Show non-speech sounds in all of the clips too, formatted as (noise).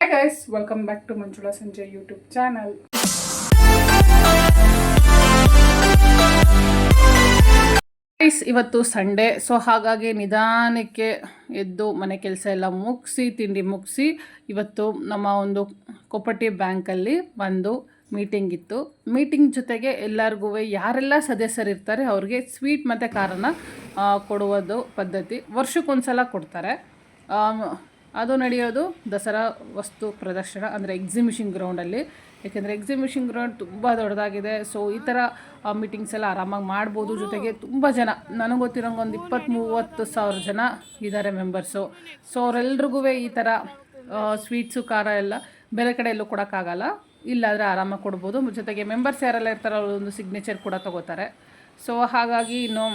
Hi guys welcome back to Manjula Sanje YouTube channel guys ಇವತ್ತು Sunday so ಹಾಗಾಗಿ ನಿಧಾನಕ್ಕೆ ಎದ್ದು ಮನೆ ಕೆಲಸ ಎಲ್ಲ ಮುಗಿಸಿ ತಿಂಡಿ ಮುಗಿಸಿ ಇವತ್ತು ನಮ್ಮ ಒಂದು ಕೊಪ್ಪಟಿ ಬ್ಯಾಂಕಲ್ಲಿ ಒಂದು ಮೀಟಿಂಗ್ ಇತ್ತು. ಮೀಟಿಂಗ್ ಜೊತೆಗೆ ಎಲ್ಲರಿಗೂ ಯಾರೆಲ್ಲ ಸದಸ್ಯರಿರ್ತಾರೆ ಅವ್ರಿಗೆ ಸ್ವೀಟ್ ಮತ್ತು ಖಾರನ ಆ, ಕೊಡುವುದು ಪದ್ಧತಿ. ವರ್ಷಕ್ಕೊಂದ್ಸಲ ಕೊಡ್ತಾರೆ. ಅದು ನಡೆಯೋದು ದಸರಾ ವಸ್ತು ಪ್ರದರ್ಶನ ಅಂದರೆ ಎಕ್ಸಿಬಿಷನ್ ಗ್ರೌಂಡಲ್ಲಿ ಯಾಕೆಂದರೆ ಎಕ್ಸಿಬಿಷನ್ ಗ್ರೌಂಡ್ ತುಂಬ ದೊಡ್ಡದಾಗಿದೆ. ಸೊ ಈ ಥರ ಮೀಟಿಂಗ್ಸ್ ಎಲ್ಲ ಆರಾಮಾಗಿ ಮಾಡ್ಬೋದು ಜೊತೆಗೆ ತುಂಬ ಜನ. ನನಗೆ ಗೊತ್ತಿರೋಂಗೆ ಒಂದು ಇಪ್ಪತ್ತು ಮೂವತ್ತು ಸಾವಿರ ಜನ ಇದ್ದಾರೆ ಮೆಂಬರ್ಸು ಸೊ ಅವರೆಲ್ರಿಗೂ ಈ ಥರ ಸ್ವೀಟ್ಸು ಖಾರ ಎಲ್ಲ ಬೇರೆ ಕಡೆ ಎಲ್ಲೂ ಕೊಡೋಕ್ಕಾಗಲ್ಲ. ಇಲ್ಲಾದರೆ ಆರಾಮಾಗಿ ಕೊಡ್ಬೋದು. ಜೊತೆಗೆ ಮೆಂಬರ್ಸ್ ಯಾರೆಲ್ಲ ಇರ್ತಾರೋ ಒಂದು ಸಿಗ್ನೇಚರ್ ಕೂಡ ತೊಗೋತಾರೆ. ಸೊ ಹಾಗಾಗಿ ಇನ್ನು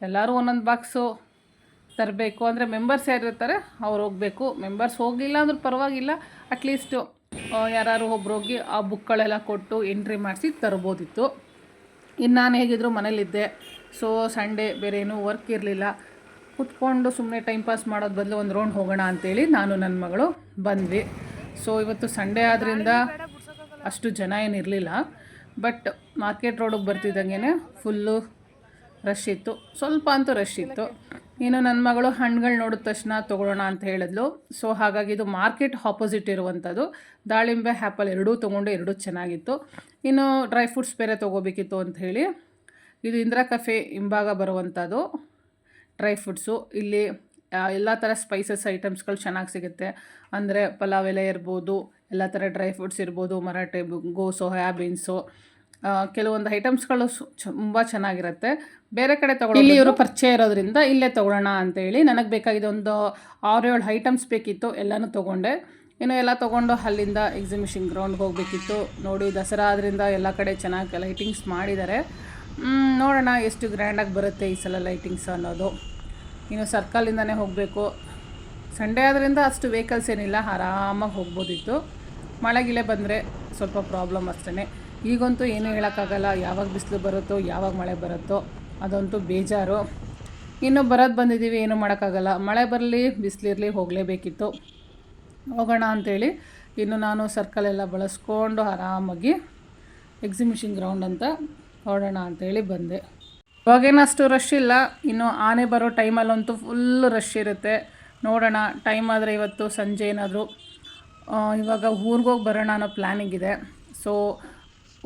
ಎಲ್ಲರೂ ಒಂದೊಂದು ಬಾಕ್ಸು ತರಬೇಕು ಅಂದರೆ ಮೆಂಬರ್ಸ್ ಯಾರಿರ್ತಾರೆ ಅವ್ರು ಹೋಗಬೇಕು. ಮೆಂಬರ್ಸ್ ಹೋಗಲಿಲ್ಲ ಅಂದ್ರೆ ಪರವಾಗಿಲ್ಲ. ಅಟ್ಲೀಸ್ಟು ಯಾರು ಒಬ್ರು ಹೋಗಿ ಆ ಬುಕ್ಗಳೆಲ್ಲ ಕೊಟ್ಟು ಎಂಟ್ರಿ ಮಾಡಿಸಿ ತರ್ಬೋದಿತ್ತು. ಇನ್ನು ನಾನು ಹೇಗಿದ್ರು ಮನೇಲಿದ್ದೆ. ಸೊ ಸಂಡೇ ಬೇರೆ ಏನೂ ವರ್ಕ್ ಇರಲಿಲ್ಲ. ಕುತ್ಕೊಂಡು ಸುಮ್ಮನೆ ಟೈಮ್ ಪಾಸ್ ಮಾಡೋದು ಬದಲು ಒಂದು ರೌಂಡ್ ಹೋಗೋಣ ಅಂತೇಳಿ ನಾನು ನನ್ನ ಮಗಳು ಬಂದ್ವಿ. ಸೊ ಇವತ್ತು ಸಂಡೇ ಆದ್ದರಿಂದ ಅಷ್ಟು ಜನ ಏನಿರಲಿಲ್ಲ ಬಟ್ ಮಾರ್ಕೆಟ್ ರೋಡಿಗೆ ಬರ್ತಿದ್ದಂಗೆ ಫುಲ್ಲು ರಶ್ ಇತ್ತು. ಸ್ವಲ್ಪ ಅಂತೂ ರಶ್ ಇತ್ತು. ಇನ್ನು ನನ್ನ ಮಗಳು ಹಣ್ಣುಗಳು ನೋಡಿದ ತಕ್ಷಣ ತೊಗೊಳ್ಳೋಣ ಅಂತ ಹೇಳಿದ್ಲು. ಸೊ ಹಾಗಾಗಿ ಇದು ಮಾರ್ಕೆಟ್ ಆಪೋಸಿಟ್ ಇರುವಂಥದ್ದು ದಾಳಿಂಬೆ ಹ್ಯಾಪಲ್ ಎರಡೂ ತೊಗೊಂಡು ಎರಡೂ ಚೆನ್ನಾಗಿತ್ತು. ಇನ್ನು ಡ್ರೈ ಫ್ರೂಟ್ಸ್ ಬೇರೆ ತೊಗೋಬೇಕಿತ್ತು ಅಂತ ಹೇಳಿ ಇದು ಇಂದಿರಾ ಕಫೆ ಹಿಂಭಾಗ ಬರುವಂಥದ್ದು ಡ್ರೈ ಫ್ರೂಟ್ಸು. ಇಲ್ಲಿ ಎಲ್ಲ ಥರ ಸ್ಪೈಸಸ್ ಐಟಮ್ಸ್ಗಳು ಚೆನ್ನಾಗಿ ಸಿಗುತ್ತೆ. ಅಂದರೆ ಪಲಾವ್ ಎಲೆ ಇರ್ಬೋದು, ಎಲ್ಲ ಥರ ಡ್ರೈ ಫ್ರೂಟ್ಸ್ ಇರ್ಬೋದು, ಮರಾಠೆ ಗೋ ಸೋಯಾ ಬೀನ್ಸು. ಕೆಲವೊಂದು ಐಟಮ್ಸ್ಗಳು ತುಂಬ ಚೆನ್ನಾಗಿರುತ್ತೆ. ಬೇರೆ ಕಡೆ ತಗೊಳ್ಳಿ ಇಲ್ಲಿ ಇವರು ಪರಿಚಯ ಇರೋದ್ರಿಂದ ಇಲ್ಲೇ ತೊಗೊಳ್ಳೋಣ ಅಂತೇಳಿ ನನಗೆ ಬೇಕಾಗಿದೆ ಒಂದು ಆರು ಏಳು ಐಟಮ್ಸ್ ಬೇಕಿತ್ತು ಎಲ್ಲನೂ ತೊಗೊಂಡೆ. ಇನ್ನು ಎಲ್ಲ ತೊಗೊಂಡು ಅಲ್ಲಿಂದ ಎಕ್ಸಿಬಿಷನ್ ಗ್ರೌಂಡ್ಗೆ ಹೋಗಬೇಕಿತ್ತು. ನೋಡಿ ದಸರಾ ಆದ್ದರಿಂದ ಎಲ್ಲ ಕಡೆ ಚೆನ್ನಾಗಿ ಲೈಟಿಂಗ್ಸ್ ಮಾಡಿದ್ದಾರೆ. ನೋಡೋಣ ಎಷ್ಟು ಗ್ರ್ಯಾಂಡಾಗಿ ಬರುತ್ತೆ ಈ ಸಲ ಲೈಟಿಂಗ್ಸ್ ಅನ್ನೋದು. ಇನ್ನು ಸರ್ಕಲಿಂದನೇ ಹೋಗಬೇಕು. ಸಂಡೇ ಆದ್ದರಿಂದ ಅಷ್ಟು ವೆಹಿಕಲ್ಸ್ ಏನಿಲ್ಲ ಆರಾಮಾಗಿ ಹೋಗ್ಬೋದಿತ್ತು. ಮಳೆಗಿಲೆ ಬಂದರೆ ಸ್ವಲ್ಪ ಪ್ರಾಬ್ಲಮ್ ಅಷ್ಟೇ ಈಗಂತೂ ಏನೂ ಹೇಳೋಕ್ಕಾಗಲ್ಲ. ಯಾವಾಗ ಬಿಸಿಲು ಬರುತ್ತೋ, ಯಾವಾಗ ಮಳೆ ಬರುತ್ತೋ ಅದಂತೂ ಬೇಜಾರು. ಇನ್ನು ಬರೋದು ಬಂದಿದ್ದೀವಿ, ಏನೂ ಮಾಡೋಕ್ಕಾಗಲ್ಲ. ಮಳೆ ಬರಲಿ ಬಿಸಿಲಿರಲಿ ಹೋಗಲೇಬೇಕಿತ್ತು. ಹೋಗೋಣ ಅಂತೇಳಿ ಇನ್ನು ನಾನು ಸರ್ಕಲ್ ಎಲ್ಲ ಬಳಸ್ಕೊಂಡು ಆರಾಮಾಗಿ ಎಕ್ಸಿಬಿಷನ್ ಗ್ರೌಂಡ್ ಅಂತ ಹೊರಡೋಣ ಅಂತೇಳಿ ಬಂದೆ. ಇವಾಗೇನು ಅಷ್ಟು ರಶ್ ಇಲ್ಲ. ಇನ್ನು ಆನೆ ಬರೋ ಟೈಮಲ್ಲಂತೂ ಫುಲ್ ರಶ್ ಇರುತ್ತೆ. ನೋಡೋಣ ಟೈಮ್ ಆದರೆ ಇವತ್ತು ಸಂಜೆ ಏನಾದರೂ ಇವಾಗ ಊರಿಗೋಗಿ ಬರೋಣ ಅನ್ನೋ ಪ್ಲ್ಯಾನಿಂಗಿದೆ ಸೊ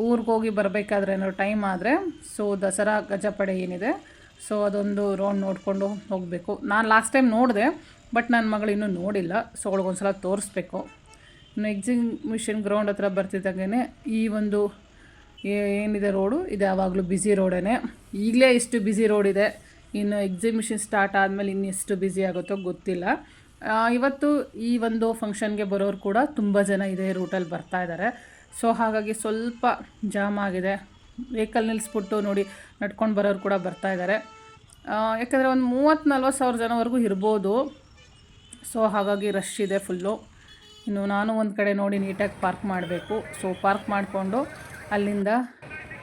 ಊರಿಗೋಗಿ ಬರಬೇಕಾದ್ರೆ ಏನಾದ್ರು ಟೈಮ್ ಆದರೆ ಸೊ ದಸರಾ ಗಜಪಡೆ ಏನಿದೆ ಸೊ ಅದೊಂದು ರೌಂಡ್ ನೋಡಿಕೊಂಡು ಹೋಗಬೇಕು. ನಾನು ಲಾಸ್ಟ್ ಟೈಮ್ ನೋಡಿದೆ ಬಟ್ ನನ್ನ ಮಗಳು ಇನ್ನೂ ನೋಡಿಲ್ಲ ಸೊ ಅವಳಿಗೊಂದ್ಸಲ ತೋರಿಸ್ಬೇಕು. ಇನ್ನು ಎಕ್ಸಿಬಿಷನ್ ಗ್ರೌಂಡ್ ಹತ್ರ ಬರ್ತಿದ್ದಾಗೇ ಈ ಒಂದು ಏನಿದೆ ರೋಡು ಇದು ಯಾವಾಗಲೂ ಬ್ಯುಸಿ ರೋಡೇ ಈಗಲೇ ಇಷ್ಟು ಬ್ಯುಸಿ ಇದೆ. ಇನ್ನು ಎಕ್ಸಿಬಿಷನ್ ಸ್ಟಾರ್ಟ್ ಆದಮೇಲೆ ಇನ್ನು ಎಷ್ಟು ಬ್ಯುಸಿ ಆಗುತ್ತೋ ಗೊತ್ತಿಲ್ಲ. ಇವತ್ತು ಈ ಒಂದು ಫಂಕ್ಷನ್ಗೆ ಬರೋರು ಕೂಡ ತುಂಬ ಜನ ಇದೇ ರೂಟಲ್ಲಿ ಬರ್ತಾ ಇದ್ದಾರೆ ಸೊ ಹಾಗಾಗಿ ಸ್ವಲ್ಪ ಜಾಮ್ ಆಗಿದೆ. ವೆಹಿಕಲ್ ನಿಲ್ಲಿಸ್ಬಿಟ್ಟು ನೋಡಿ, ನಡ್ಕೊಂಡು ಬರೋರು ಕೂಡ ಬರ್ತಾ ಇದ್ದಾರೆ ಯಾಕಂದರೆ ಒಂದು ಮೂವತ್ತು ನಲ್ವತ್ತು ಸಾವಿರ ಜನವರೆಗೂ ಇರ್ಬೋದು. ಸೊ ಹಾಗಾಗಿ ರಶ್ ಇದೆ ಫುಲ್ಲು ಇನ್ನು ನಾನು ಒಂದು ಕಡೆ ನೋಡಿ ನೀಟಾಗಿ ಪಾರ್ಕ್ ಮಾಡಬೇಕು. ಸೊ ಪಾರ್ಕ್ ಮಾಡಿಕೊಂಡು ಅಲ್ಲಿಂದ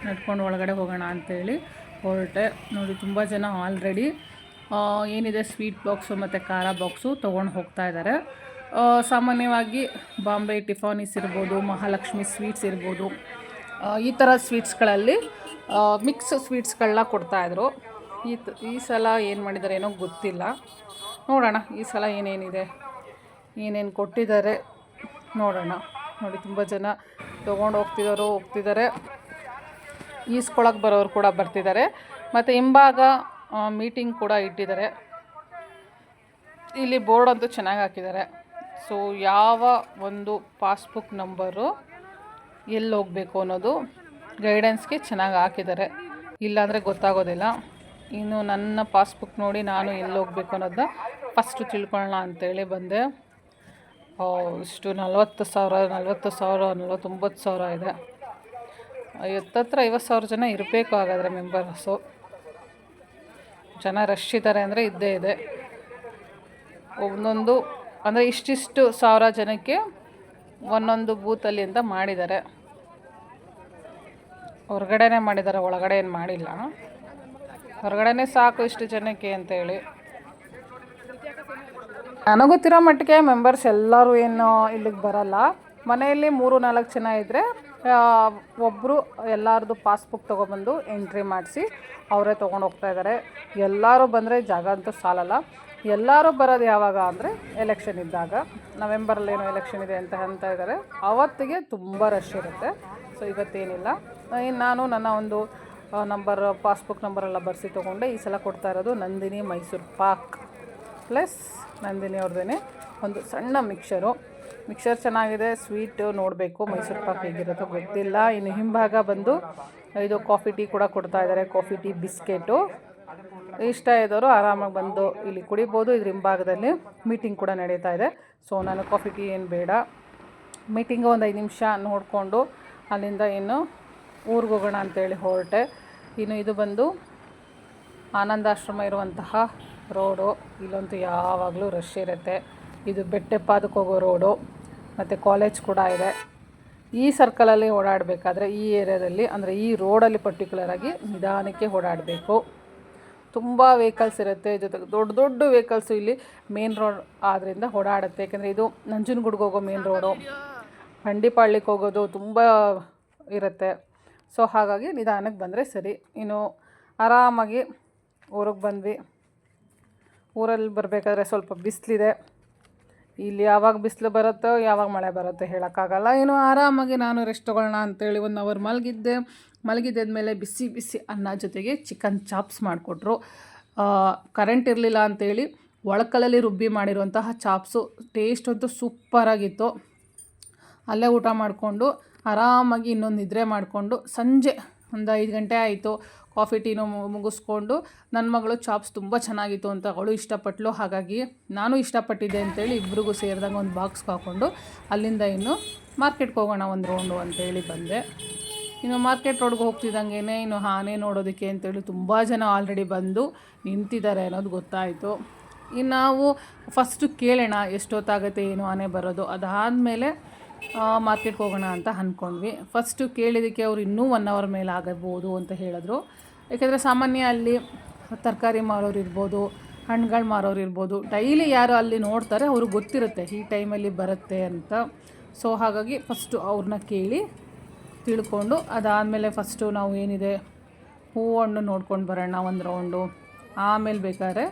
ನಡ್ಕೊಂಡು ಒಳಗಡೆ ಹೋಗೋಣ ಅಂತೇಳಿ ಹೊರಟೆ. ನೋಡಿ, ತುಂಬ ಜನ ಆಲ್ರೆಡಿ ಏನಿದೆ ಸ್ವೀಟ್ ಬಾಕ್ಸು ಮತ್ತು ಖಾರ ಬಾಕ್ಸು ತೊಗೊಂಡು ಹೋಗ್ತಾ ಇದ್ದಾರೆ ಸಾಮಾನ್ಯವಾಗಿ ಬಾಂಬೆ ಟಿಫಾನಿಸ್ ಇರ್ಬೋದು, ಮಹಾಲಕ್ಷ್ಮಿ ಸ್ವೀಟ್ಸ್ ಇರ್ಬೋದು ಈ ಥರ ಸ್ವೀಟ್ಸ್ಗಳಲ್ಲಿ ಮಿಕ್ಸ್ ಸ್ವೀಟ್ಸ್ಗಳನ್ನ ಕೊಡ್ತಾಯಿದ್ರು ಈ ಈ ಸಲ ಏನು ಮಾಡಿದ್ದಾರೆ ಏನೋ ಗೊತ್ತಿಲ್ಲ. ನೋಡೋಣ, ಈ ಸಲ ಏನೇನಿದೆ, ಏನೇನು ಕೊಟ್ಟಿದ್ದಾರೆ ನೋಡೋಣ. ನೋಡಿ, ತುಂಬ ಜನ ತೊಗೊಂಡು ಹೋಗ್ತಿದ್ದಾರೆ ಹೋಗ್ತಿದ್ದಾರೆ ಈಸ್ಕೊಳಕ್ಕೆ ಬರೋರು ಕೂಡ ಬರ್ತಿದ್ದಾರೆ ಮತ್ತು ಹಿಂಭಾಗ ಮೀಟಿಂಗ್ ಕೂಡ ಇಟ್ಟಿದ್ದಾರೆ ಇಲ್ಲಿ ಬೋರ್ಡ್ ಅಂತೂ ಚೆನ್ನಾಗಿ ಹಾಕಿದ್ದಾರೆ ಸೊ ಯಾವ ಒಂದು ಪಾಸ್ಬುಕ್ ನಂಬರು ಎಲ್ಲಿ ಹೋಗಬೇಕು ಅನ್ನೋದು ಗೈಡೆನ್ಸ್ಗೆ ಚೆನ್ನಾಗಿ ಹಾಕಿದ್ದಾರೆ. ಇಲ್ಲಾಂದರೆ ಗೊತ್ತಾಗೋದಿಲ್ಲ. ಇನ್ನು ನನ್ನ ಪಾಸ್ಬುಕ್ ನೋಡಿ ನಾನು ಎಲ್ಲಿ ಹೋಗಬೇಕು ಅನ್ನೋದನ್ನ ಫಸ್ಟು ತಿಳ್ಕೊಳ್ಳೋಣ ಅಂತೇಳಿ ಬಂದೆ. ಇಷ್ಟು ನಲ್ವತ್ತು ಸಾವಿರ ನಲ್ವತ್ತು ಸಾವಿರ, ನಲ್ವತ್ತೊಂಬತ್ತು ಸಾವಿರ ಇದೆ. ಹತ್ತತ್ರ ಐವತ್ತು ಸಾವಿರ ಜನ ಇರಬೇಕು ಹಾಗಾದರೆ ಮೆಂಬರ್ಸು ಜನ ರಶ್ ಇದ್ದಾರೆ ಅಂದರೆ ಇದ್ದೇ ಇದೆ. ಒಂದೊಂದು ಅಂದರೆ ಇಷ್ಟಿಷ್ಟು ಸಾವಿರ ಜನಕ್ಕೆ ಒಂದೊಂದು ಬೂತಲ್ಲಿ ಅಂತ ಮಾಡಿದ್ದಾರೆ. ಹೊರಗಡೆನೇ ಮಾಡಿದ್ದಾರೆ, ಒಳಗಡೆ ಏನು ಮಾಡಿಲ್ಲ. ಹೊರಗಡೆನೇ ಸಾಕು ಇಷ್ಟು ಜನಕ್ಕೆ ಅಂತೇಳಿ ನನಗೊತ್ತಿರೋ ಗೊತ್ತಿರೋ ಮಟ್ಟಿಗೆ ಮೆಂಬರ್ಸ್ ಎಲ್ಲರೂ ಏನು ಇಲ್ಲಿಗೆ ಬರಲ್ಲ. ಮನೆಯಲ್ಲಿ ಮೂರು ನಾಲ್ಕು ಜನ ಇದ್ದರೆ ಒಬ್ಬರು ಎಲ್ಲರದು ಪಾಸ್ಬುಕ್ ತೊಗೊಬಂದು ಎಂಟ್ರಿ ಮಾಡಿಸಿ ಅವರೇ ತೊಗೊಂಡು ಹೋಗ್ತಾ ಇದ್ದಾರೆ ಎಲ್ಲರೂ ಬಂದರೆ ಜಾಗ ಅಂತೂ ಸಾಲಲ್ಲ. ಎಲ್ಲರೂ ಬರೋದು ಯಾವಾಗ ಅಂದರೆ ಎಲೆಕ್ಷನ್ ಇದ್ದಾಗ. ನವೆಂಬರಲ್ಲಿ ಏನೋ ಎಲೆಕ್ಷನ್ ಇದೆ ಅಂತ ಅಂತ ಇದ್ದಾರೆ ಅವತ್ತಿಗೆ ತುಂಬ ರಶ್ ಇರುತ್ತೆ. ಸೊ ಇವತ್ತೇನಿಲ್ಲ. ನಾನು ನನ್ನ ಒಂದು ನಂಬರ್ ಪಾಸ್ಬುಕ್ ನಂಬರೆಲ್ಲ ಬರೆಸಿ ತೊಗೊಂಡೆ. ಈ ಸಲ ಕೊಡ್ತಾ ಇರೋದು ನಂದಿನಿ ಮೈಸೂರು ಪಾಕ್. ಪ್ಲಸ್ ನಂದಿನಿ ಅವ್ರದ್ದೇ ಒಂದು ಸಣ್ಣ ಮಿಕ್ಸರು ಮಿಕ್ಸರ್ ಚೆನ್ನಾಗಿದೆ, ಸ್ವೀಟು ನೋಡಬೇಕು, ಮೈಸೂರು ಪಾಕ್ ಹೇಗಿರುತ್ತೋ ಗೊತ್ತಿಲ್ಲ. ಇನ್ನು ಹಿಂಭಾಗ ಬಂದು ಇದು ಕಾಫಿ ಟೀ ಕೂಡ ಕೊಡ್ತಾ ಇದ್ದಾರೆ, ಕಾಫಿ ಟೀ ಬಿಸ್ಕೆಟು. ಇಷ್ಟ ಇದ್ದವರು ಆರಾಮಾಗಿ ಬಂದು ಇಲ್ಲಿ ಕುಡಿಬೋದು. ಇದ್ರ ಹಿಂಭಾಗದಲ್ಲಿ ಮೀಟಿಂಗ್ ಕೂಡ ನಡೀತಾ ಇದೆ. ಸೊ, ನಾನು ಕಾಫಿ ಟೀ ಏನು ಬೇಡ. ಮೀಟಿಂಗ್ ಒಂದು ಐದು ನಿಮಿಷ ನೋಡಿಕೊಂಡು ಅಲ್ಲಿಂದ ಇನ್ನು ಊರಿಗೆ ಹೋಗೋಣ ಅಂತೇಳಿ ಹೊರಟೆ. ಇನ್ನು ಇದು ಬಂದು ಆನಂದಾಶ್ರಮ ಇರುವಂತಹ ರೋಡು. ಇಲ್ಲಂತೂ ಯಾವಾಗಲೂ ರಶ್ ಇರುತ್ತೆ. ಇದು ಬೆಟ್ಟೆಪ್ಪಾದಕ್ಕೆ ಹೋಗೋ ರೋಡು. ಮತ್ತು ಕಾಲೇಜ್ ಕೂಡ ಇದೆ. ಈ ಸರ್ಕಲಲ್ಲಿ ಓಡಾಡಬೇಕಾದ್ರೆ ಈ ಏರಿಯಾದಲ್ಲಿ ಅಂದರೆ ಈ ರೋಡಲ್ಲಿ ಪರ್ಟಿಕ್ಯುಲರಾಗಿ ನಿಧಾನಕ್ಕೆ ಓಡಾಡಬೇಕು. ತುಂಬ ವೆಹಿಕಲ್ಸ್ ಇರುತ್ತೆ ಜೊತೆಗೆ ದೊಡ್ಡ ದೊಡ್ಡ ವೆಹಿಕಲ್ಸು ಇಲ್ಲಿ ಮೇನ್ ರೋಡ್ ಆದ್ದರಿಂದ ಓಡಾಡುತ್ತೆ. ಯಾಕೆಂದರೆ ಇದು ನಂಜನಗೂಡ್ಗೆ ಹೋಗೋ ಮೇನ್ ರೋಡು ಬಂಡಿಪಾಳ್ಯಕ್ಕೆ ಹೋಗೋದು ತುಂಬ ಇರುತ್ತೆ. ಸೊ ಹಾಗಾಗಿ ನಿಧಾನಕ್ಕೆ ಬಂದರೆ ಸರಿ. ಇನ್ನು ಆರಾಮಾಗಿ ಊರಿಗೆ ಬಂದ್ವಿ. ಊರಲ್ಲಿ ಬರಬೇಕಾದ್ರೆ ಸ್ವಲ್ಪ ಬಿಸಿಲಿದೆ. ಇಲ್ಲಿ ಯಾವಾಗ ಬಿಸಿಲು ಬರುತ್ತೋ ಯಾವಾಗ ಮಳೆ ಬರುತ್ತೋ ಹೇಳೋಕ್ಕಾಗಲ್ಲ. ಏನು ಆರಾಮಾಗಿ ನಾನು ರೆಸ್ಟ್ ತೊಗೊಳ್ಳೋಣ ಅಂತೇಳಿ ಒನ್ ಅವರ್ ಮಲಗಿದ್ದೆ. ಮಲಗಿದ್ದಾದ್ಮೇಲೆ ಬಿಸಿ ಬಿಸಿ ಅನ್ನ ಜೊತೆಗೆ ಚಿಕನ್ ಚಾಪ್ಸ್ ಮಾಡಿಕೊಟ್ರು. ಕರೆಂಟ್ ಇರಲಿಲ್ಲ ಅಂಥೇಳಿ ಒಳಕಲಲ್ಲಿ ರುಬ್ಬಿ ಮಾಡಿರುವಂತಹ ಚಾಪ್ಸು ಟೇಸ್ಟ್ ಅಂತೂ ಸೂಪರಾಗಿತ್ತು ಅಲ್ಲೇ ಊಟ ಮಾಡಿಕೊಂಡು ಆರಾಮಾಗಿ ಇನ್ನೊಂದು ನಿದ್ರೆ ಮಾಡಿಕೊಂಡು ಸಂಜೆ ಒಂದು ಐದು ಗಂಟೆ ಆಯಿತು. ಕಾಫಿ ಟೀನು ಮುಗಿಸ್ಕೊಂಡು ನನ್ನ ಮಗಳು ಚಾಪ್ಸ್ ತುಂಬ ಚೆನ್ನಾಗಿತ್ತು ಅಂತ ಅವಳು ಇಷ್ಟಪಟ್ಟಳು ಹಾಗಾಗಿ ನಾನು ಇಷ್ಟಪಟ್ಟಿದ್ದೆ ಅಂತೇಳಿ ಇಬ್ರಿಗೂ ಸೇರಿದಂಗೆ ಒಂದು ಬಾಕ್ಸ್ ಹಾಕ್ಕೊಂಡು ಅಲ್ಲಿಂದ ಇನ್ನು ಮಾರ್ಕೆಟ್ಗೆ ಹೋಗೋಣ ಒಂದು ರೌಂಡು ಅಂತೇಳಿ ಬಂದೆ. ಇನ್ನು ಮಾರ್ಕೆಟ್ ರೋಡ್ಗೆ ಹೋಗ್ತಿದ್ದಂಗೆ ಇನ್ನು ಆನೆ ನೋಡೋದಕ್ಕೆ ಅಂತೇಳಿ ತುಂಬ ಜನ ಆಲ್ರೆಡಿ ಬಂದು ನಿಂತಿದ್ದಾರೆ ಅನ್ನೋದು ಗೊತ್ತಾಯಿತು. ಇನ್ನು ನಾವು ಫಸ್ಟು ಕೇಳೋಣ ಎಷ್ಟೊತ್ತಾಗುತ್ತೆ ಏನು ಆನೆ ಬರೋದು ಅದಾದಮೇಲೆ ಮಾರ್ಕೆಟ್ಗೆ ಹೋಗೋಣ ಅಂತ ಅಂದ್ಕೊಂಡ್ವಿ ಫಸ್ಟು ಕೇಳಿದ್ದಕ್ಕೆ ಅವ್ರು ಇನ್ನೂ ಒನ್ ಅವರ್ ಮೇಲೆ ಆಗಬಹುದು ಅಂತ ಹೇಳಿದ್ರು. ಯಾಕೆಂದರೆ ಸಾಮಾನ್ಯ ಅಲ್ಲಿ ತರಕಾರಿ ಮಾರೋರು ಇರ್ಬೋದು, ಹಣ್ಣುಗಳು ಮಾರೋರು ಇರ್ಬೋದು ಡೈಲಿ ಯಾರು ಅಲ್ಲಿ ನೋಡ್ತಾರೆ ಅವ್ರಿಗೆ ಗೊತ್ತಿರುತ್ತೆ ಈ ಟೈಮಲ್ಲಿ ಬರುತ್ತೆ ಅಂತ. ಸೊ ಹಾಗಾಗಿ ಫಸ್ಟು ಅವ್ರನ್ನ ಕೇಳಿ ತಿಳ್ಕೊಂಡು ಅದಾದಮೇಲೆ ಫಸ್ಟು ನಾವು ಏನಿದೆ ಹೂವು ಹಣ್ಣು ನೋಡ್ಕೊಂಡು ಬರೋಣ ಒಂದು ರೌಂಡು ಆಮೇಲೆ ಬೇಕಾದ್ರೆ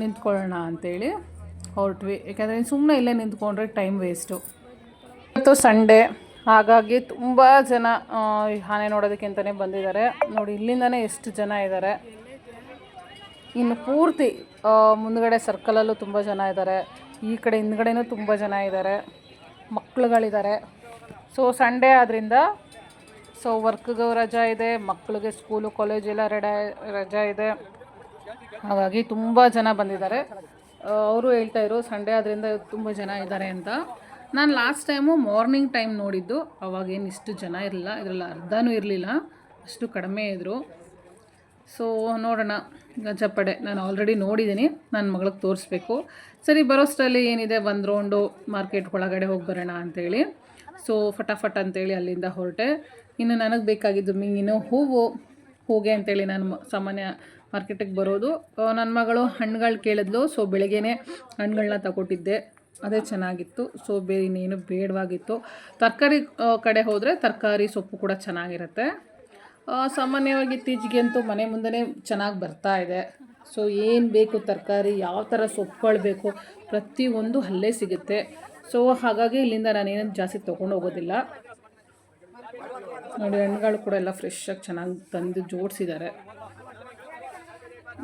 ನಿಂತ್ಕೊಳ್ಳೋಣ ಅಂಥೇಳಿ ಹೊರಟ್ವಿ. ಯಾಕೆಂದರೆ ಸುಮ್ಮನೆ ಇಲ್ಲೇ ನಿಂತ್ಕೊಂಡ್ರೆ ಟೈಮ್ ವೇಸ್ಟು ಇವತ್ತು ಸಂಡೇ ಹಾಗಾಗಿ ತುಂಬ ಜನ ಆನೆ ನೋಡೋದಕ್ಕೆ ಅಂತಲೇ ಬಂದಿದ್ದಾರೆ. ನೋಡಿ, ಇಲ್ಲಿಂದನೇ ಎಷ್ಟು ಜನ ಇದ್ದಾರೆ. ಇನ್ನು ಪೂರ್ತಿ ಮುಂದುಗಡೆ ಸರ್ಕಲಲ್ಲೂ ತುಂಬ ಜನ ಇದ್ದಾರೆ. ಈ ಕಡೆ ಹಿಂದ್ಗಡೆನೂ ತುಂಬ ಜನ ಇದ್ದಾರೆ. ಮಕ್ಕಳುಗಳಿದ್ದಾರೆ ಸೊ ಸಂಡೇ ಆದ್ದರಿಂದ ಸೊ ವರ್ಕ್ಗೆ ರಜಾ ಇದೆ. ಮಕ್ಕಳಿಗೆ ಸ್ಕೂಲು ಕಾಲೇಜ್ ಎಲ್ಲ ರೆಡ, ರಜಾ ಇದೆ. ಹಾಗಾಗಿ ತುಂಬ ಜನ ಬಂದಿದ್ದಾರೆ. ಅವರು ಹೇಳ್ತಾಯಿದ್ರು ಸಂಡೇ ಆದ್ದರಿಂದ ತುಂಬ ಜನ ಇದ್ದಾರೆ ಅಂತ. ನಾನು ಲಾಸ್ಟ್ ಟೈಮು ಮಾರ್ನಿಂಗ್ ಟೈಮ್ ನೋಡಿದ್ದು ಅವಾಗೇನು ಇಷ್ಟು ಜನ ಇರಲಿಲ್ಲ, ಇದರಲ್ಲಿ ಅರ್ಧನೂ ಇರಲಿಲ್ಲ, ಅಷ್ಟು ಕಡಿಮೆ ಇದ್ದರು ಸೊ ನೋಡೋಣ, ಗಜಪಡೆ, ನಾನು ಆಲ್ರೆಡಿ ನೋಡಿದ್ದೀನಿ ನನ್ನ ಮಗಳಿಗೆ ತೋರಿಸ್ಬೇಕು. ಸರಿ ಬರೋಷ್ಟರಲ್ಲಿ ಏನಿದೆ, ಒಂದು ರೌಂಡು ಮಾರ್ಕೆಟ್ ಒಳಗಡೆ ಹೋಗಿ ಬರೋಣ ಅಂಥೇಳಿ ಸೊ ಫಟಾಫಟ್ ಅಂತೇಳಿ ಅಲ್ಲಿಂದ ಹೊರಟೆ. ಇನ್ನು ನನಗೆ ಬೇಕಾಗಿದ್ದು ಮೀನು ಹೂವು, ಹೂಗೆ ಅಂತೇಳಿ ನಾನು ಸಾಮಾನ್ಯ ಮಾರ್ಕೆಟಿಗೆ ಬರೋದು. ನನ್ನ ಮಗಳು ಹಣ್ಣುಗಳು ಕೇಳಿದ್ಲು ಸೊ ಬೆಳಗ್ಗೆನೇ ಹಣ್ಣುಗಳನ್ನ ತಗೊಟ್ಟಿದ್ದೆ. ಅದೇ ಚೆನ್ನಾಗಿತ್ತು. ಸೊ ಬೇರೆ ಇನ್ನೇನು ಬೇಡವಾಗಿತ್ತು. ತರಕಾರಿ ಕಡೆ ಹೋದರೆ ತರಕಾರಿ ಸೊಪ್ಪು ಕೂಡ ಚೆನ್ನಾಗಿರುತ್ತೆ. ಸಾಮಾನ್ಯವಾಗಿ ಇತ್ತೀಚೆಗೆ ಅಂತೂ ಮನೆ ಮುಂದೆ ಚೆನ್ನಾಗಿ ಬರ್ತಾ ಇದೆ. ಸೊ, ಏನು ಬೇಕು ತರಕಾರಿ, ಯಾವ ಥರ ಸೊಪ್ಪುಗಳು ಬೇಕು ಪ್ರತಿಯೊಂದು ಅಲ್ಲೇ ಸಿಗುತ್ತೆ. ಸೊ, ಹಾಗಾಗಿ ಇಲ್ಲಿಂದ ನಾನೇನು ಜಾಸ್ತಿ ತೊಗೊಂಡು ಹೋಗೋದಿಲ್ಲ. ನೋಡಿ, ಹಣ್ಣುಗಳು ಕೂಡ ಎಲ್ಲ ಫ್ರೆಶ್ಶಾಗಿ ಚೆನ್ನಾಗಿ ತಂದು ಜೋಡಿಸಿದ್ದಾರೆ.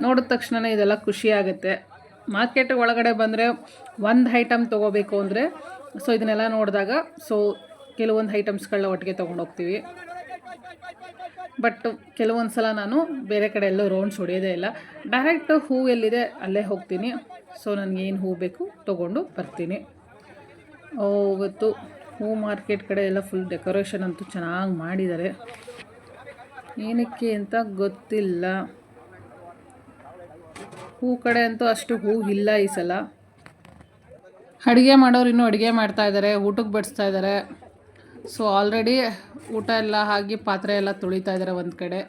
ನೋಡಿದ ತಕ್ಷಣ ಇದೆಲ್ಲ ಖುಷಿ ಆಗುತ್ತೆ. ಮಾರ್ಕೆಟ್ ಒಳಗಡೆ ಬಂದರೆ ಒಂದು ಐಟಮ್ ತೊಗೋಬೇಕು ಅಂದರೆ ಸೊ ಇದನ್ನೆಲ್ಲ ನೋಡಿದಾಗ ಸೊ ಕೆಲವೊಂದು ಐಟಮ್ಸ್ಗಳನ್ನ ಒಟ್ಟಿಗೆ ತೊಗೊಂಡೋಗ್ತೀವಿ ಬಟ್ ಕೆಲವೊಂದು ಸಲ ನಾನು ಬೇರೆ ಕಡೆ ಎಲ್ಲೋ ರೌಂಡ್ಸ್ ಹೊಡೆಯೋದೇ ಇಲ್ಲ. ಡೈರೆಕ್ಟ್ ಹೂ ಎಲ್ಲಿದೆ, ಅಲ್ಲೇ ಹೋಗ್ತೀನಿ. ಸೊ ನನಗೇನು ಹೂ ಬೇಕು ತೊಗೊಂಡು ಬರ್ತೀನಿ. ಇವತ್ತು ಹೂ ಮಾರ್ಕೆಟ್ ಕಡೆ ಎಲ್ಲ ಫುಲ್ ಡೆಕೋರೇಷನ್ ಅಂತೂ ಚೆನ್ನಾಗಿ ಮಾಡಿದ್ದಾರೆ. ಏನಕ್ಕೆ ಅಂತ ಗೊತ್ತಿಲ್ಲ. ಹೂ ಕಡೆ ಅಂತೂ ಅಷ್ಟು ಹೂ ಇಲ್ಲ ಈ ಸಲ. ಅಡುಗೆ ಮಾಡೋರು ಇನ್ನೂ ಅಡುಗೆ ಮಾಡ್ತಾ ಇದ್ದಾರೆ, ಊಟಕ್ಕೆ ಬಡಿಸ್ತಾ ಇದ್ದಾರೆ. ಸೊ ಆಲ್ರೆಡಿ ಊಟ ಎಲ್ಲ ಹಾಕಿ ಪಾತ್ರೆ ಎಲ್ಲ ತೊಳಿತಾ ಇದ್ದಾರೆ ಒಂದು ಕಡೆ.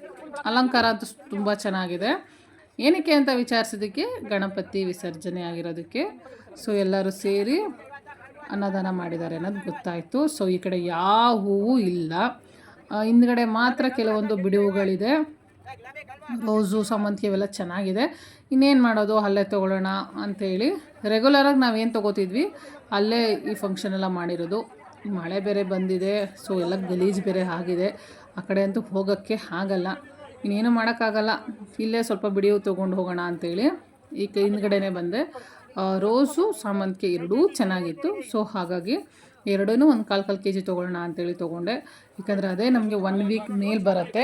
ಅಲಂಕಾರ ಅಂತೂ ತುಂಬ ಚೆನ್ನಾಗಿದೆ. ಏನಕ್ಕೆ ಅಂತ ವಿಚಾರಿಸೋದಕ್ಕೆ ಗಣಪತಿ ವಿಸರ್ಜನೆ ಆಗಿರೋದಕ್ಕೆ. ಸೊ ಎಲ್ಲರೂ ಸೇರಿ ಅನ್ನದಾನ ಮಾಡಿದ್ದಾರೆ ಅನ್ನೋದು ಗೊತ್ತಾಯಿತು. ಸೊ ಈ ಕಡೆ ಯಾವ ಹೂವು ಇಲ್ಲ. ಹಿಂದ್ಗಡೆ ಮಾತ್ರ ಕೆಲವೊಂದು ಬಿಡುವುಗಳಿದೆ. ರೋಸು ಇವೆಲ್ಲ ಚೆನ್ನಾಗಿದೆ. ಇನ್ನೇನು ಮಾಡೋದು? ಅಲ್ಲೇ ತೊಗೊಳ್ಳೋಣ ಅಂಥೇಳಿ ರೆಗ್ಯುಲರಾಗಿ ನಾವೇನು ತೊಗೋತಿದ್ವಿ? ಅಲ್ಲೇ ಈ ಫಂಕ್ಷನ್ ಎಲ್ಲ ಮಾಡಿರೋದು. ಮಳೆ ಬೇರೆ ಬಂದಿದೆ ಸೊ ಎಲ್ಲ ಗಲೀಜು ಬೇರೆ ಆಗಿದೆ. ಆ ಕಡೆ ಅಂತೂ ಹೋಗೋಕ್ಕೆ ಆಗಲ್ಲ. ಇನ್ನೇನು ಮಾಡೋಕ್ಕಾಗಲ್ಲ. ಇಲ್ಲೇ ಸ್ವಲ್ಪ ಬಿಡಿಯು ತೊಗೊಂಡು ಹೋಗೋಣ ಅಂಥೇಳಿ ಈ ಹಿಂದ್ಗಡೆನೇ ಬಂದೆ. ರೋಸು, ಸಾಮಂತಿಗೆ ಎರಡೂ ಚೆನ್ನಾಗಿತ್ತು. ಸೊ ಹಾಗಾಗಿ ಎರಡೂ ಒಂದು ಕಾಲು ಕಾಲು ಕೆ ಜಿ ತೊಗೊಳ್ಳೋಣ ಅಂತೇಳಿ ತೊಗೊಂಡೆ. ಯಾಕಂದರೆ ಅದೇ ನಮಗೆ ಒನ್ ವೀಕ್ ಮೇಲ್ ಬರುತ್ತೆ.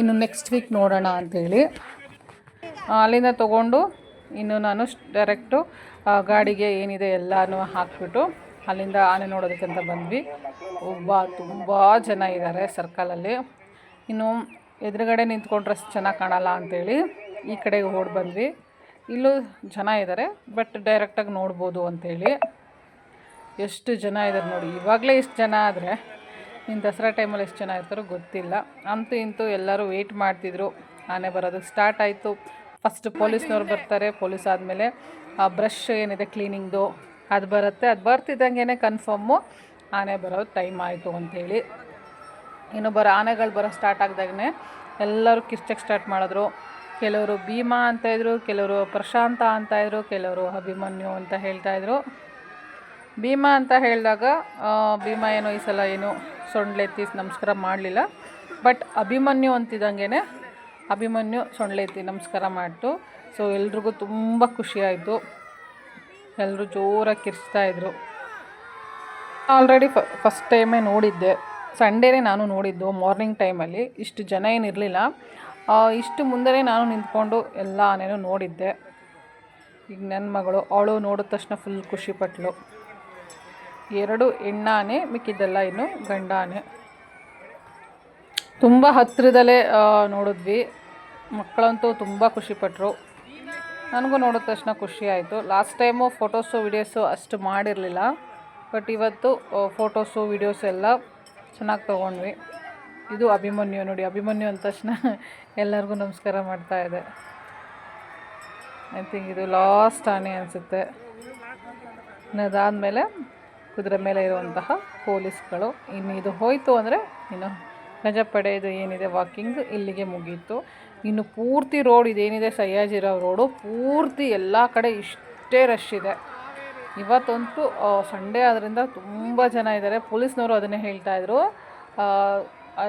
ಇನ್ನು ನೆಕ್ಸ್ಟ್ ವೀಕ್ ನೋಡೋಣ ಅಂಥೇಳಿ ಅಲ್ಲಿಂದ ತೊಗೊಂಡು ಇನ್ನು ನಾನು ಡೈರೆಕ್ಟು ಗಾಡಿಗೆ ಏನಿದೆ ಎಲ್ಲನೂ ಹಾಕಿಬಿಟ್ಟು ಅಲ್ಲಿಂದ ಆನೆ ನೋಡೋದಕ್ಕಂತ ಬಂದ್ವಿ. ಒಬ್ಬ ತುಂಬ ಜನ ಇದ್ದಾರೆ ಸರ್ಕಲಲ್ಲಿ ಇನ್ನು ಎದುರುಗಡೆ ನಿಂತ್ಕೊಂಡ್ರೆ ಚೆನ್ನಾಗಿ ಕಾಣಲ್ಲ ಅಂಥೇಳಿ ಈ ಕಡೆಗೆ ಓಡಿ ಬಂದ್ವಿ. ಇಲ್ಲೂ ಜನ ಇದ್ದಾರೆ ಬಟ್ ಡೈರೆಕ್ಟಾಗಿ ನೋಡ್ಬೋದು ಅಂಥೇಳಿ ಎಷ್ಟು ಜನ ಇದ್ದಾರೆ ನೋಡಿ, ಇವಾಗಲೇ ಇಷ್ಟು ಜನ ಆದರೆ, ಇನ್ನು ದಸರಾ ಟೈಮಲ್ಲಿ ಎಷ್ಟು ಜನ ಇರ್ತಾರೋ ಗೊತ್ತಿಲ್ಲ. ಅಂತೂ ಇಂತೂ ಎಲ್ಲರೂ ವೆಯ್ಟ್ ಮಾಡ್ತಿದ್ರು. ಆನೆ ಬರೋದು ಸ್ಟಾರ್ಟ್ ಆಯಿತು. ಫಸ್ಟ್ ಪೊಲೀಸ್ನವ್ರು ಬರ್ತಾರೆ, ಪೊಲೀಸ್ ಆದಮೇಲೆ ಆ ಬ್ರಷ್ ಏನಿದೆ ಕ್ಲೀನಿಂಗ್ದು ಅದು ಬರುತ್ತೆ. ಅದು ಬರ್ತಿದ್ದಂಗೆ ಕನ್ಫರ್ಮು ಆನೆ ಬರೋ ಟೈಮ್ ಆಯಿತು ಅಂಥೇಳಿ ಇನ್ನು ಬರೋ ಆನೆಗಳು ಬರೋ ಸ್ಟಾರ್ಟ್ ಆಗ್ದಾಗೇ ಎಲ್ಲರೂ ಕಿರ್ಚಕ್ಕೆ ಸ್ಟಾರ್ಟ್ ಮಾಡಿದ್ರು. ಕೆಲವರು ಭೀಮಾ ಅಂತ ಇದ್ರು, ಕೆಲವರು ಪ್ರಶಾಂತ ಅಂತ ಇದ್ರು, ಕೆಲವರು ಅಭಿಮನ್ಯು ಅಂತ ಹೇಳ್ತಾ ಇದ್ರು. ಭೀಮಾ ಅಂತ ಹೇಳಿದಾಗ ಭೀಮಾ ಏನೋ ಈ ಸಲ ಏನು ಸೊಂಡ್ಲೆತ್ತಿ ನಮಸ್ಕಾರ ಮಾಡಲಿಲ್ಲ. ಬಟ್ ಅಭಿಮನ್ಯು ಅಂತಿದ್ದಂಗೆ ಅಭಿಮನ್ಯು ಸೊಂಡ್ಲೆತ್ತಿ ನಮಸ್ಕಾರ ಮಾಡ್ತು. ಸೊ ಎಲ್ರಿಗೂ ತುಂಬ ಖುಷಿಯಾಯಿತು ಎಲ್ಲರೂ ಜೋರಾಗಿ ಇದ್ರು. ಆಲ್ರೆಡಿ ಫಸ್ಟ್ ಟೈಮೇ ನೋಡಿದ್ದೆ. ಸಂಡೇನೇ ನಾನು ನೋಡಿದ್ದು ಮಾರ್ನಿಂಗ್ ಟೈಮಲ್ಲಿ ಇಷ್ಟು ಜನ ಏನಿರಲಿಲ್ಲ ಇಷ್ಟು ಮುಂದೆನೇ ನಾನು ನಿಂತ್ಕೊಂಡು ಎಲ್ಲ ಆನೆನೂ ನೋಡಿದ್ದೆ. ಈಗ ನನ್ನ ಮಗಳು, ಅವಳು ನೋಡಿದ ತಕ್ಷಣ ಫುಲ್ ಖುಷಿಪಟ್ಲು ಎರಡು ಹೆಣ್ಣಾನೆ, ಮಿಕ್ಕಿದ್ದೆಲ್ಲ ಇನ್ನು ಗಂಡ ಆನೆ ತುಂಬ ಹತ್ತಿರದಲ್ಲೇ ನೋಡಿದ್ವಿ. ಮಕ್ಕಳಂತೂ ತುಂಬ ಖುಷಿಪಟ್ಟರು ನನಗೂ ನೋಡಿದ ತಕ್ಷಣ ಖುಷಿ ಆಯಿತು. ಲಾಸ್ಟ್ ಟೈಮು ಫೋಟೋಸು ವೀಡಿಯೋಸು ಅಷ್ಟು ಮಾಡಿರಲಿಲ್ಲ. ಬಟ್ ಇವತ್ತು ಫೋಟೋಸು ವಿಡಿಯೋಸ್ ಎಲ್ಲ ಚೆನ್ನಾಗಿ ತೊಗೊಂಡ್ವಿ. ಇದು ಅಭಿಮನ್ಯು ನೋಡಿ. ಅಭಿಮನ್ಯು ಅಂದ ತಕ್ಷಣ (laughs) ಎಲ್ಲರಿಗೂ ನಮಸ್ಕಾರ ಮಾಡ್ತಾ ಇದೆ. ಐ ಥಿಂಕ್ ಇದು ಲಾಸ್ಟ್ ಆನೆ ಅನಿಸುತ್ತೆ. ಅದಾದಮೇಲೆ ಕುದುರೆ ಮೇಲೆ ಇರುವಂತಹ ಪೊಲೀಸ್ಗಳು. ಇನ್ನು ಇದು ಹೋಯಿತು ಅಂದರೆ ಇನ್ನು ಗಜಪಡೆ ಇದು ಏನಿದೆ ವಾಕಿಂಗ್ ಇಲ್ಲಿಗೆ ಮುಗೀತು. ಇನ್ನು ಪೂರ್ತಿ ರೋಡ್ ಇದೇನಿದೆ ಸಯ್ಯಾಜಿರಾವ್ ರೋಡು. ಪೂರ್ತಿ ಎಲ್ಲ ಕಡೆ ಇಷ್ಟೇ ರಶ್ ಇದೆ. ಇವತ್ತಂತೂ ಸಂಡೇ ಆದ್ದರಿಂದ ತುಂಬ ಜನ ಇದ್ದಾರೆ ಪೊಲೀಸ್ನವರು ಅದನ್ನೇ ಹೇಳ್ತಾಯಿದ್ರು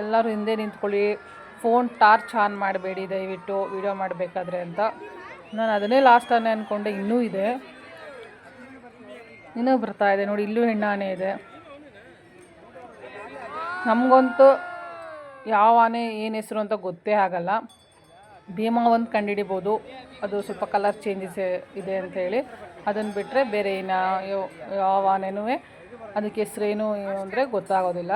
ಎಲ್ಲರೂ ಹಿಂದೆ ನಿಂತ್ಕೊಳ್ಳಿ. ಫೋನ್ ಟಾರ್ಚ್ ಆನ್ ಮಾಡಬೇಡಿ, ದಯವಿಟ್ಟು. ವಿಡಿಯೋ ಮಾಡಬೇಕಾದ್ರೆ ಅಂತ. ನಾನು ಅದನ್ನೇ ಲಾಸ್ಟ್ ಆನೆ ಅಂದ್ಕೊಂಡೆ ಇನ್ನೂ ಇದೆ. ಇನ್ನೂ ಬರ್ತಾ ಇದೆ. ನೋಡಿ, ಇಲ್ಲೂ ಹೆಣ್ಣಾನೆ ಇದೆ. ನಮಗಂತೂ ಯಾವ ಆನೆ ಏನು ಹೆಸರು ಅಂತ ಗೊತ್ತೇ ಆಗಲ್ಲ. ಭೀಮಾ ಒಂದು ಕಂಡುಹಿಡಿಬೋದು ಅದು ಸ್ವಲ್ಪ ಕಲರ್ ಚೇಂಜಸ್ ಇದೆ ಅಂತೇಳಿ ಅದನ್ನು ಬಿಟ್ಟರೆ ಬೇರೆ ಇನ್ನು ಯಾವ- ಆನೆನೂ ಅದಕ್ಕೆ ಹೆಸ್ರೇನು ಅಂದರೆ ಗೊತ್ತಾಗೋದಿಲ್ಲ.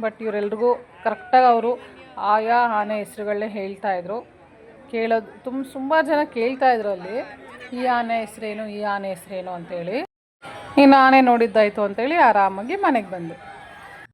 ಬಟ್ ಇವರೆಲ್ರಿಗೂ ಕರೆಕ್ಟಾಗಿ ಅವರು ಆಯಾ ಆನೆ ಹೆಸ್ರುಗಳನ್ನೇ ಹೇಳ್ತಾಯಿದ್ರು ಕೇಳೋದು ತುಂಬ ತುಂಬ ಜನ ಕೇಳ್ತಾಯಿದ್ರು ಅಲ್ಲಿ, ಈ ಆನೆ ಹೆಸ್ರೇನು, ಈ ಆನೆ ಹೆಸ್ರೇನು ಅಂತೇಳಿ ಇನ್ನು ಆನೆ ನೋಡಿದ್ದಾಯಿತು ಅಂತೇಳಿ ಆರಾಮಾಗಿ ಮನೆಗೆ ಬಂದು.